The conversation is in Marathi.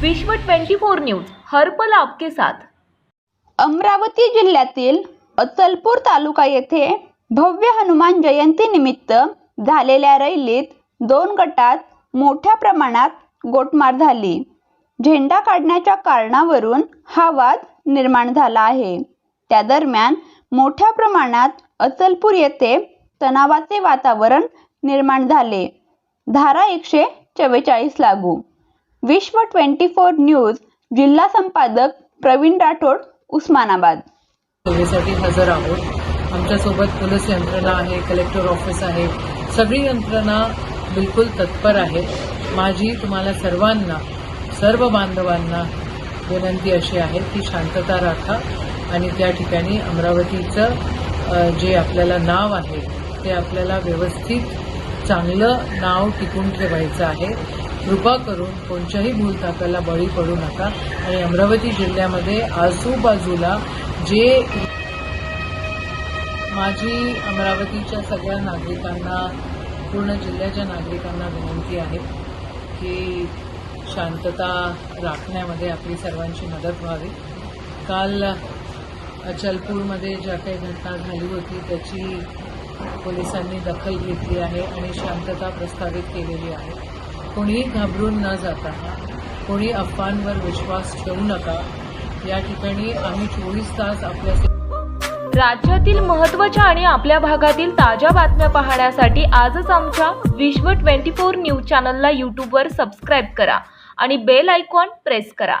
विश्व 24 न्यूज हर्पल आपके साथ. अमरावती जिल्ह्यातील अचलपूर तालुका येथे भव्य हनुमान जयंती निमित्त झालेल्या रैलीत दोन गटात मोठ्या प्रमाणात गोटमार झाली. झेंडा काढण्याच्या कारणावरून हा वाद निर्माण झाला आहे. त्या दरम्यान मोठ्या प्रमाणात अचलपूर येथे तणावाचे वातावरण निर्माण झाले. धारा एकशे चव्वेचाळीस लागू. विश्व ट्वेंटी फोर न्यूज जिल्हा संपादक प्रवीण राठोड उस्मानाबाद. सेवेसाठी हजर आहोत. आमच्यासोबत पोलीस यंत्रणा आहे कलेक्टर ऑफिस आहे. सगळी यंत्रणा बिलकुल तत्पर आहे. माझी तुम्हाला सर्वांना सर्व बांधवांना विनंती अशी आहे की शांतता राखा आणि त्या ठिकाणी अमरावतीचं जे आपल्याला नाव आहे ते आपल्याला व्यवस्थित चांगलं नाव टिकून ठेवायचं आहे. कृपा करून कोणत्याही भूलथापाला बळी पडू नका. आणि अमरावती जिल्ह्यामध्ये आजूबाजूला जे माझी अमरावतीच्या सगळ्या नागरिकांना पूर्ण जिल्ह्याच्या नागरिकांना विनंती आहे की शांतता राखण्यामध्ये आपली सर्वांची मदत व्हावी. काल अचलपूरमध्ये ज्या काही घटना झाली होती त्याची पोलिसांनी दखल घेतली आहे आणि शांतता प्रस्थापित केलेली आहे. कोणीही घाबरून न जाता कोणी अफवांवर विश्वास ठेवू नका. या ठिकाणी आम्ही चोवीस तास आपल्या राज्यातील महत्त्वाच्या आणि आपल्या भागातील ताज्या बातम्या पाहण्यासाठी आजच आमच्या विश्व 24 न्यूज चॅनलला यूट्यूबवर सबस्क्राईब करा आणि बेल आयकॉन प्रेस करा.